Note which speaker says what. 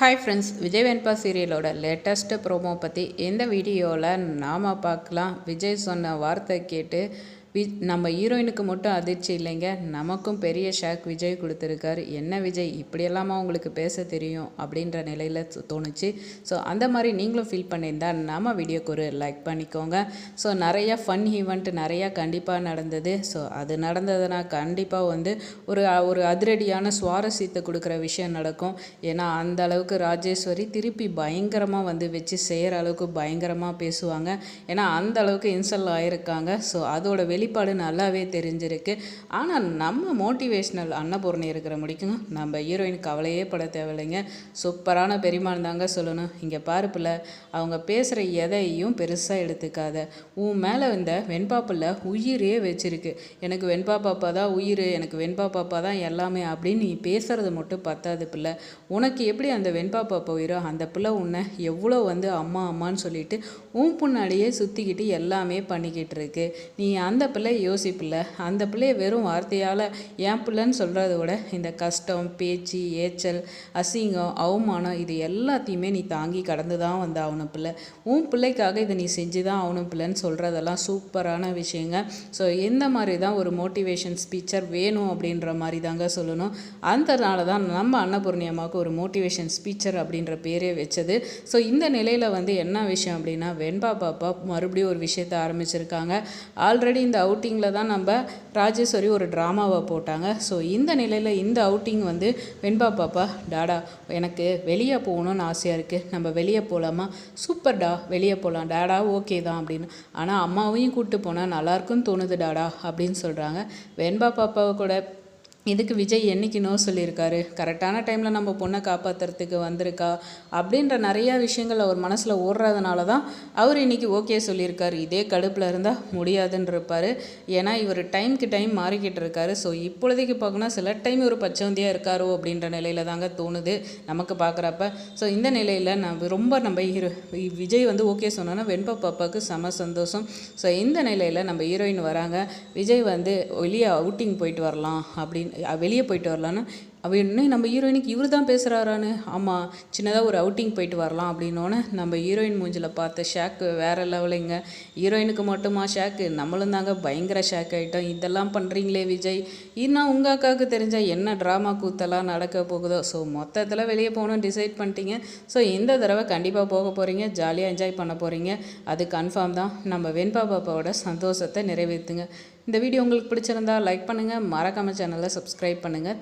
Speaker 1: Hi friends Vijay Venba சீரியலோட latest promo பற்றி எந்த வீடியோவில் நாம் பார்க்கலாம். விஜய் சொன்ன வார்த்தை கேட்டு வி நம்ம ஹீரோயினுக்கு மட்டும் அதிர்ச்சி இல்லைங்க. நமக்கும் பெரிய ஷாக் விஜய் கொடுத்துருக்காரு. என்ன விஜய் இப்படியெல்லாமா உங்களுக்கு பேச தெரியும் அப்படின்ற நிலையில் தோணுச்சு. ஸோ அந்த மாதிரி நீங்களும் ஃபீல் பண்ணியிருந்தால் நம்ம வீடியோக்கு ஒரு லைக் பண்ணிக்கோங்க. ஸோ நிறையா ஃபன் ஈவெண்ட் நிறையா கண்டிப்பாக நடந்தது. ஸோ அது நடந்ததுன்னா கண்டிப்பாக வந்து ஒரு ஒரு அதிரடியான சுவாரஸ்யத்தை கொடுக்குற விஷயம் நடக்கும். ஏன்னா அந்த அளவுக்கு ராஜேஸ்வரி திருப்பி பயங்கரமாக வந்து வச்சு செய்கிற அளவுக்கு பயங்கரமாக பேசுவாங்க. ஏன்னா அந்த அளவுக்கு இன்சல் ஆகியிருக்காங்க ஸோ அதோட வெளிப்பாடு நல்லாவே தெரிஞ்சிருக்கு. ஆனால் நம்ம மோட்டிவேஷ்னல் அன்னபூர்ணி இருக்கிற முடிக்கும் நம்ம ஹீரோயின் கவலையே பட தேவையில்லைங்க. சூப்பரான பெரியமான் தாங்க சொல்லணும். இங்கே பாருப்பில் அவங்க பேசுகிற எதையும் பெருசாக எடுத்துக்காத. உன் மேலே இந்த வெண்பாப்பில் உயிரே வச்சிருக்கு. எனக்கு வெண்பா பாப்பா தான் உயிர் எனக்கு வெண்பா பாப்பா தான் எல்லாமே அப்படின்னு நீ பேசுகிறது மட்டும் பத்தாது பிள்ளை. உனக்கு எப்படி அந்த வெண்பா பாப்பா உயிரோ அந்த பிள்ளை உன்னை எவ்வளோ வந்து அம்மா அம்மான்னு சொல்லிட்டு உன் பின்னாடியே சுற்றிக்கிட்டு எல்லாமே பண்ணிக்கிட்டு இருக்கு. நீ அந்த பிள்ளை யோசிப்பில்ல. அந்த பிள்ளைய வெறும் வார்த்தையால் என் பிள்ளைன்னு சொல்கிறத விட இந்த கஷ்டம் பேச்சு ஏச்சல் அசிங்கம் அவமானம் இது எல்லாத்தையுமே நீ தாங்கி கடந்து தான் வந்த ஆகணும் பிள்ளை. உன் பிள்ளைக்காக இதை நீ செஞ்சு தான் ஆகணும் பிள்ளைன்னு சொல்கிறதெல்லாம் சூப்பரான விஷயங்க. ஸோ எந்த மாதிரி தான் ஒரு மோட்டிவேஷன் ஸ்பீச்சர் வேணும் அப்படின்ற மாதிரி தாங்க சொல்லணும். அந்தனால தான் நம்ம அன்னபூர்ணி அம்மாவுக்கு ஒரு மோட்டிவேஷன் ஸ்பீச்சர் அப்படின்ற பேரே வச்சது. ஸோ இந்த நிலையில் வந்து என்ன விஷயம் அப்படின்னா வெண்பா பாப்பா மறுபடியும் ஒரு விஷயத்தை ஆரம்பிச்சிருக்காங்க. ஆல்ரெடி இந்த அவுட்டிங்கில் தான் நம்ம ராஜேஸ்வரி ஒரு ட்ராமாவை போட்டாங்க. ஸோ இந்த நிலையில் இந்த அவுட்டிங் வந்து வெண்பா பாப்பா டாடா எனக்கு வெளியே போகணுன்னு ஆசையாக இருக்குது நம்ம வெளியே போகலாமா சூப்பர் டா வெளியே போகலாம் டாடா ஓகே தான் அப்படின்னு. ஆனால் அம்மாவையும் கூப்பிட்டு போனால் நல்லாயிருக்குன்னு தோணுது டாடா அப்படின்னு சொல்கிறாங்க வெண்பா பாப்பாவை கூட இதுக்கு விஜய் என்றைக்கு நோ சொல்லியிருக்காரு. கரெக்டான டைமில் நம்ம பொண்ணை காப்பாற்றுறதுக்கு வந்திருக்கா? அப்படின்ற நிறையா விஷயங்கள் அவர் மனசில் ஓடுறதுனால தான் அவர் இன்றைக்கி ஓகே சொல்லியிருக்காரு. இதே கடுப்பில் இருந்தால் முடியாதுன்னு இருப்பார் ஏன்னா இவர் டைம்க்கு டைம் மாறிக்கிட்டு இருக்காரு. ஸோ இப்பொழுதைக்கு பார்க்கணும் சில டைம் ஒரு பச்சவந்தியாக இருக்காரோ அப்படின்ற நிலையில் தாங்க தோணுது நமக்கு பார்க்குறப்ப. ஸோ இந்த நிலையில் நம்ம ரொம்ப நம்ம ஹீரோ விஜய் வந்து ஓகே சொன்னோன்னா வெண்பா பாப்பாவுக்கு செம சந்தோஷம். ஸோ இந்த நிலையில் நம்ம ஹீரோயின் வராங்க. விஜய் வந்து வெளியே அவுட்டிங் போயிட்டு வரலாம் அப்படின்னு வெளியே போயிட்டு வரலான்னு அவ இன்னும் நம்ம ஹீரோயினுக்கு இவர் தான் பேசுகிறாரான்னு ஆமாம் சின்னதாக ஒரு அவுட்டிங் போயிட்டு வரலாம் அப்படின்னோடனே நம்ம ஹீரோயின் மூஞ்சில் பார்த்த ஷாக்கு வேறு லெவலுங்க ஹீரோயினுக்கு மட்டுமா ஷாக்கு நம்மளும் தாங்க பயங்கர ஷாக் ஆகிட்டோம் இதெல்லாம் பண்ணுறீங்களே விஜய். இன்னும் உங்கள் அக்காவுக்கு தெரிஞ்சால் என்ன ட்ராமா கூத்தெல்லாம் நடக்க போகுதோ? ஸோ மொத்தத்தில் வெளியே போகணும்னு டிசைட் பண்ணிட்டீங்க. ஸோ இந்த தடவை கண்டிப்பாக போக போகிறீங்க ஜாலியாக என்ஜாய் பண்ண போகிறீங்க அது கன்ஃபார்ம் தான். நம்ம வெண்பா பாப்பாவோட சந்தோஷத்தை நிறைவேற்றுங்க இந்த வீடியோ உங்களுக்கு பிடிச்சிருந்தா லைக் பண்ணுங்கள் மறக்காம சேனலை சப்ஸ்கிரைப் பண்ணுங்கள்